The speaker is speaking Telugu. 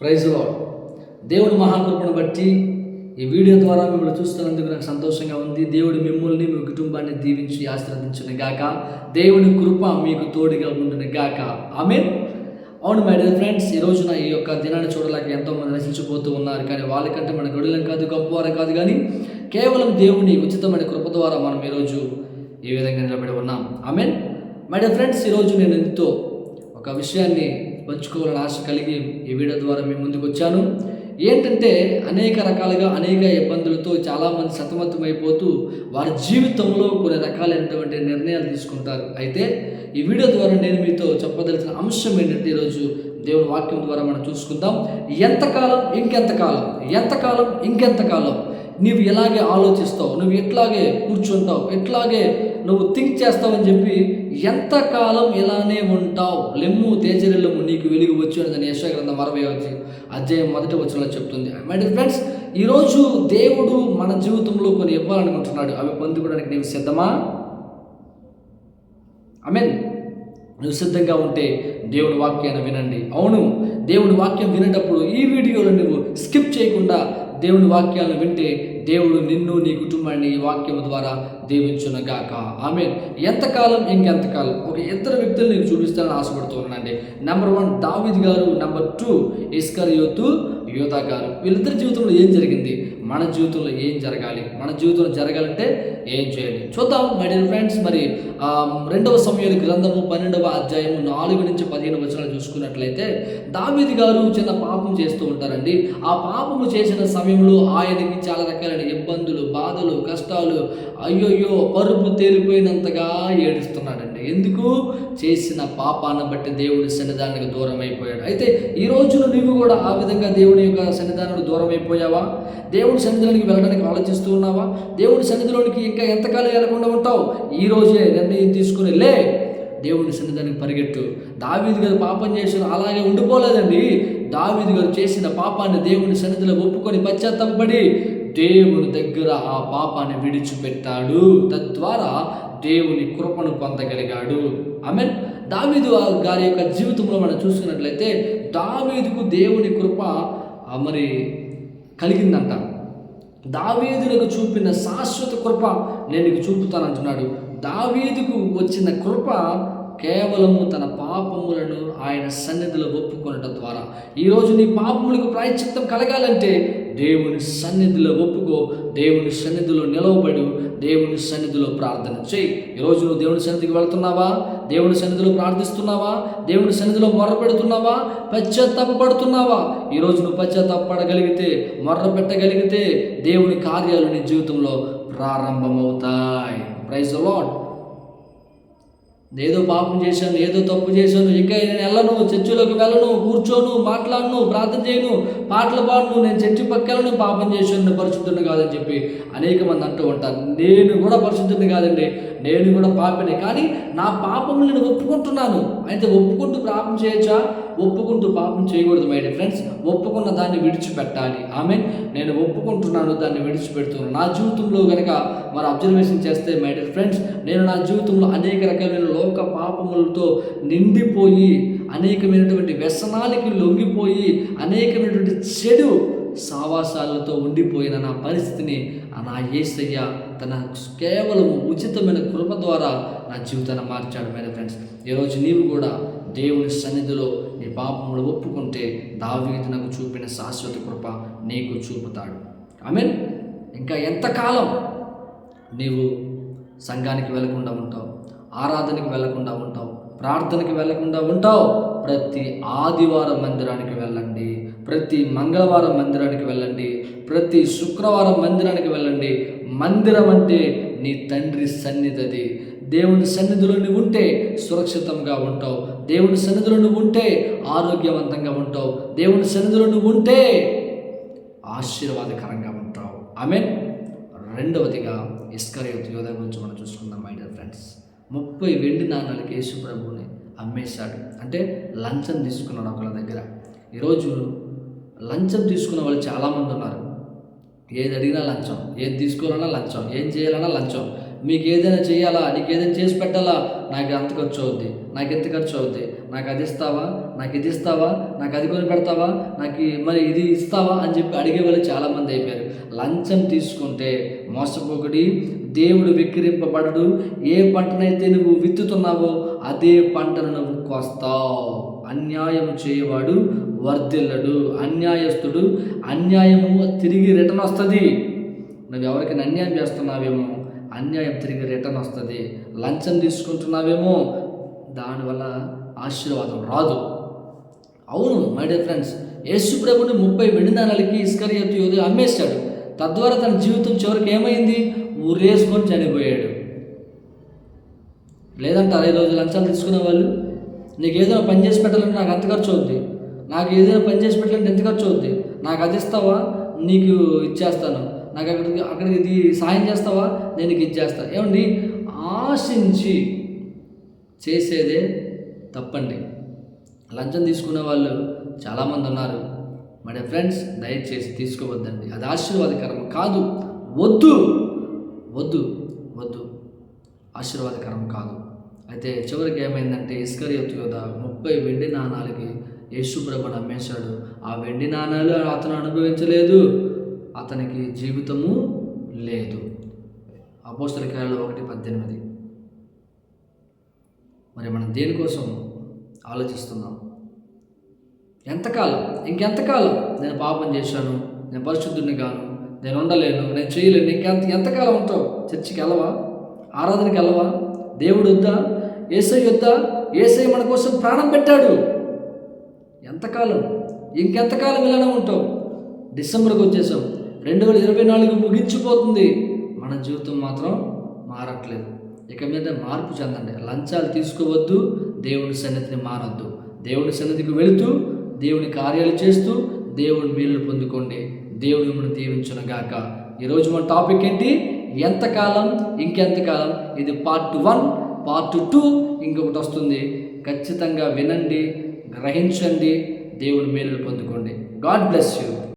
ప్రైజ్లో దేవుడు మహాకృపను బట్టి ఈ వీడియో ద్వారా మిమ్మల్ని చూస్తున్నందుకు నాకు సంతోషంగా ఉంది. దేవుడు మిమ్మల్ని మీ కుటుంబాన్ని దీవించి ఆశీర్వదించిన గాక. దేవుని కృప మీకు తోడుగా ఉండిన గాక. ఆమె అవును మై డియర్ ఫ్రెండ్స్ ఈ రోజున ఈ యొక్క దినాన్ని చూడలేక ఎంతోమంది నశించిపోతూ ఉన్నారు. కానీ వాళ్ళకంటే మన గడులం కాదు గొప్పవారం కాదు. కానీ కేవలం దేవుని ఉచితమైన కృప ద్వారా మనం ఈరోజు ఈ విధంగా నిలబడి ఉన్నాం. ఆమెన్ మై డియర్ ఫ్రెండ్స్ ఈరోజు నేను ఎంతో ఒక విషయాన్ని పంచుకోవాలని ఆశ కలిగి ఈ వీడియో ద్వారా మేము ముందుకు వచ్చాను. ఏంటంటే అనేక రకాలుగా అనేక ఇబ్బందులతో చాలామంది సతమతమైపోతూ వారి జీవితంలో కొన్ని రకాలైనటువంటి నిర్ణయాలు తీసుకుంటారు. అయితే ఈ వీడియో ద్వారా నేను మీతో చెప్పదలిచిన అంశం ఏంటంటే ఈరోజు దేవుని వాక్యం ద్వారా మనం చూసుకుందాం. ఎంతకాలం ఇంకెంతకాలం? ఎంతకాలం ఇంకెంతకాలం? నీవు ఎలాగే ఆలోచిస్తావు నువ్వు ఎట్లాగే కూర్చుంటావు ఎట్లాగే నువ్వు థింక్ చేస్తావు అని చెప్పి ఎంతకాలం ఇలానే ఉంటావు? లెమ్ము తేజరిల్లము నీకు వెలుగు వచ్చు అని యశ గ్రంథం అరవై వచ్చి అధ్యాయం మొదటి వచ్చిన చెప్తుంది. మై డియర్ ఫ్రెండ్స్ ఈరోజు దేవుడు మన జీవితంలో కొన్ని ఇవ్వాలనుకుంటున్నాడు. అవి పొందుకోవడానికి నీవు సిద్ధమా? ఐ మీన్ నువ్వు సిద్ధంగా ఉంటే దేవుని వాక్యాన్ని వినండి. అవును దేవుని వాక్యం వినేటప్పుడు ఈ వీడియోలో నువ్వు స్కిప్ చేయకుండా దేవుని వాక్యాలను వింటే దేవుడు నిన్ను నీ కుటుంబాన్ని ఈ వాక్యం ద్వారా దీవించునగాక. ఆమె ఎంతకాలం ఇంకెంతకాలం? ఒక ఇద్దరు వ్యక్తులు నేను చూపిస్తానని ఆశపడుతున్నానండి నెంబర్ వన్ దావిద్ గారు. నెంబర్ టూ ఇస్కర్ యోతు యోధా గారు. వీళ్ళిద్దరి జీవితంలో ఏం జరిగింది? మన జీవితంలో ఏం జరగాలి? మన జీవితంలో జరగాలంటే ఏం చేయాలి? చూద్దాం. మై డియర్ ఫ్రెండ్స్ మరి రెండవ సమయాల గ్రంథము పన్నెండవ అధ్యాయము నాలుగు నుంచి పదిహేను వచనాలు చూసుకున్నట్లయితే దావీది గారు చిన్న పాపం చేస్తూ ఉంటారండి. ఆ పాపము చేసిన సమయంలో ఆయనకి చాలా రకాలైన ఇబ్బందులు బాధలు కష్టాలు అయ్యోయ్యో పరుపు తేలిపోయినంతగా ఏడుస్తున్నాడండి. ఎందుకు? చేసిన పాపాన్ని బట్టి దేవుడి సన్నిధానానికి దూరం అయిపోయాడు అయితే ఈ రోజున నువ్వు కూడా ఆ విధంగా దేవుని యొక్క సన్నిధానానికి దూరం అయిపోయావా దేవుడి సన్నిధిలోనికి వెళ్ళడానికి ఆలోచిస్తూ ఉన్నావా? దేవుడి సన్నిధిలోనికి ఇంకా ఎంతకాలం వెళ్ళకుండా ఉంటావు? ఈ రోజే నిర్ణయం తీసుకుని లే. దేవుని సన్నిధానికి పరిగెట్టు. దావీదు గారు పాపం చేసిన అలాగే ఉండిపోలేదండి. దావీదు గారు చేసిన పాపాన్ని దేవుని సన్నిధిలో ఒప్పుకొని పశ్చాత్తాపడి దేవుని దగ్గర ఆ పాపాన్ని విడిచిపెట్టాడు. తద్వారా దేవుని కృపను పొందగలిగాడు. ఆమె దావీదు గారి యొక్క జీవితంలో మనం చూసుకున్నట్లయితే దావీదుకు దేవుని కృప మరి కలిగిందంట. దావీదులకు చూపిన శాశ్వత కృప నేను నీకు చూపుతానంటున్నాడు. దావీదుకు వచ్చిన కృప కేవలము తన పాపములను ఆయన సన్నిధిలో ఒప్పుకొనటం ద్వారా. ఈరోజు నీ పాపములకు ప్రాయశ్చిత్తం కలగాలంటే దేవుని సన్నిధిలో ఒప్పుకో దేవుని సన్నిధిలో నిలవబడు దేవుని సన్నిధిలో ప్రార్థన చేయి. ఈరోజు నువ్వు దేవుని సన్నిధికి వెళ్తున్నావా? దేవుని సన్నిధిలో ప్రార్థిస్తున్నావా? దేవుని సన్నిధిలో మొర్ర పెడుతున్నావా పశ్చాత్తాపడుతున్నావా ఈరోజు నువ్వు పశ్చాత్తాపడగలిగితే మొర్ర పెట్టగలిగితే దేవుని కార్యాలు నీ జీవితంలో ప్రారంభమవుతాయి. ప్రైజ్ లాడ్ ఏదో పాపం చేశాను ఏదో తప్పు చేశాను ఇంకా నేను వెళ్ళను చర్చిలోకి వెళ్ళను కూర్చోను మాట్లాడను ప్రార్థన చేయను పాటలు పాడను నేను చర్చి పక్కలను పాపం చేశాను పరిశుద్ధుని కాదని చెప్పి అనేక మంది అంటూ ఉంటారు. నేను కూడా పరిశుద్ధుని కాదండి నేను కూడా పాపనే. కానీ నా పాపం నేను ఒప్పుకుంటున్నాను. అయితే ఒప్పుకుంటూ పాపం చేయొచ్చా? ఒప్పుకుంటూ పాపం చేయకూడదు మై డియర్ ఫ్రెండ్స్ ఒప్పుకున్న దాన్ని విడిచిపెట్టాలి. ఆమె నేను ఒప్పుకుంటున్నాను దాన్ని విడిచిపెడుతున్నాను. నా జీవితంలో కనుక మరి అబ్జర్వేషన్ చేస్తే మై డియర్ ఫ్రెండ్స్ నేను నా జీవితంలో అనేక రకమైన లోక పాపములతో నిండిపోయి అనేకమైనటువంటి వ్యసనాలకి లొంగిపోయి అనేకమైనటువంటి చెడు సావాసాలతో ఉండిపోయిన నా పరిస్థితిని నా ఏసయ్య తన కేవలం ఉచితమైన కృప ద్వారా నా జీవితాన్ని మార్చాడు మేడం ఫ్రెండ్స్. ఈరోజు నీవు కూడా దేవుని సన్నిధిలో నీ పాపములు ఒప్పుకుంటే దావీది నాకు చూపిన శాశ్వత కృప నీకు చూపుతాడు. మీన్ ఇంకా ఎంతకాలం నీవు సంఘానికి వెళ్ళకుండా ఉంటావు? ఆరాధనకి వెళ్ళకుండా ఉంటావు? ప్రార్థనకి వెళ్ళకుండా ఉంటావు? ప్రతి ఆదివారం మందిరానికి వెళ్ళండి. ప్రతి మంగళవారం మందిరానికి వెళ్ళండి ప్రతి శుక్రవారం మందిరానికి వెళ్ళండి. మందిరం అంటే నీ తండ్రి సన్నిధి దేవుని సన్నిధిలో నువ్వు ఉంటే సురక్షితంగా ఉంటావు. దేవుని సన్నిధిలో నువ్వు ఉంటే ఆరోగ్యవంతంగా ఉంటావు. దేవుని సన్నిధిలో నువ్వు ఉంటే ఆశీర్వాదకరంగా ఉంటావు. ఆమె రెండవదిగా ఇస్కరియోత్ యోధ గురించి మనం చూసుకుందాం మై డియర్ ఫ్రెండ్స్ ముప్పై వెండి నాణాలకి యేసు ప్రభువుని అమ్మేశాడు. అంటే లంచం తీసుకున్నాడు ఒకళ్ళ దగ్గర. ఈరోజు లంచం తీసుకున్న వాళ్ళు చాలామంది ఉన్నారు. ఏది అడిగినా లంచం ఏది తీసుకోవాలన్నా లంచం ఏం చేయాలన్నా లంచం. మీకు ఏదైనా చేయాలా నీకు ఏదైనా చేసి పెట్టాలా? నాకు అంత ఖర్చు అవుద్ది నాకు ఎంత ఖర్చు అవుద్ది? నాకు అది ఇస్తావా? నాకు ఇది ఇస్తావా? నాకు అది కొని పెడతావా? నాకు మరి ఇది ఇస్తావా? అని చెప్పి అడిగే వాళ్ళు చాలామంది అయిపోయారు. లంచం తీసుకుంటే మోసపోకడి దేవుడు విక్రింపబడడు ఏ పంటనైతే నువ్వు విత్తుతున్నావో అదే పంటను నువ్వు కోస్తావు. అన్యాయం చేయవాడు వర్ధిల్లడు. అన్యాయస్తుడు అన్యాయము తిరిగి రిటర్న్ వస్తుంది. నువ్వు ఎవరికైనా అన్యాయం చేస్తున్నావేమో అన్యాయం తిరిగి రిటర్న్ వస్తుంది. లంచం తీసుకుంటున్నావేమో దానివల్ల ఆశీర్వాదం రాదు. అవును మై డియర్ ఫ్రెండ్స్ యేసు ప్రభుని ముప్పై వెండి నాణాలకి ఇస్కరియతు యోధు అమ్మేశాడు. తద్వారా తన జీవితం చివరికి ఏమైంది? ఊరేసుకొని చనిపోయాడు. లేదంటారా ఈరోజు లంచాలు తీసుకునే వాళ్ళు నీకు ఏదైనా పని చేసి పెట్టాలంటే నాకు ఎంత ఖర్చు అవుద్ది? నాకు ఏదైనా పని చేసి పెట్టాలంటే ఎంత ఖర్చు అవుద్ది? నాకు అది ఇస్తావా? నీకు ఇచ్చేస్తాను. నాకు అక్కడికి అక్కడికి ఇది సాయం చేస్తావా? నేను నీకు ఇచ్చేస్తా ఏమండి? ఆశించి చేసేదే తప్పండి. లంచం తీసుకునే వాళ్ళు చాలామంది ఉన్నారు. మరి ఫ్రెండ్స్ దయచేసి తీసుకోవద్దండి. అది ఆశీర్వాదకరం కాదు. వద్దు! వద్దు! వద్దు! ఆశీర్వాదకరం కాదు. అయితే చివరికి ఏమైందంటే ఇస్కరియతు యోధ ముప్పై వెండి నాణాలకి యేసుప్రభుడు అమ్మేశాడు. ఆ వెండి నాణాలు అతను అనుభవించలేదు. అతనికి జీవితము లేదు. అపోస్తల కార్యాలు ఒకటి పద్దెనిమిది. మరి మనం దేనికోసం ఆలోచిస్తున్నాం? ఎంతకాలం? ఇంకెంతకాలం? నేను పాపం చేశాను. నేను పరిశుద్ధుడిని కాను నేను ఉండలేను. నేను చేయలేను. ఇంకెంత ఎంతకాలం ఉంటావు? చర్చికి వెళ్ళవా? ఆరాధనకి వెళ్ళవా? దేవుడు వద్దా? ఏసై వద్దా ఏసై మన కోసం ప్రాణం పెట్టాడు. ఎంతకాలం? ఇంకెంతకాలం ఇలానే ఉంటావు? డిసెంబర్కి వచ్చేసాం. రెండు వేల ఇరవై నాలుగు ముగించిపోతుంది. మన జీవితం మాత్రం మారట్లేదు. ఇక మీద మార్పు చెందండి. లంచాలు తీసుకోవద్దు దేవుని సన్నిధిని మానొద్దు. దేవుని సన్నిధికి వెళుతూ దేవుని కార్యాలు చేస్తూ దేవుని మేలు పొందుకోండి. దేవుని మిమ్మల్ని దీవించును గాక. ఈరోజు మన టాపిక్ ఏంటి? ఎంతకాలం ఇంకెంతకాలం? ఇది పార్ట్ వన్. పార్ట్ టూ ఇంకొకటి వస్తుంది. ఖచ్చితంగా వినండి గ్రహించండి దేవుని మేలు పొందుకోండి. God bless you.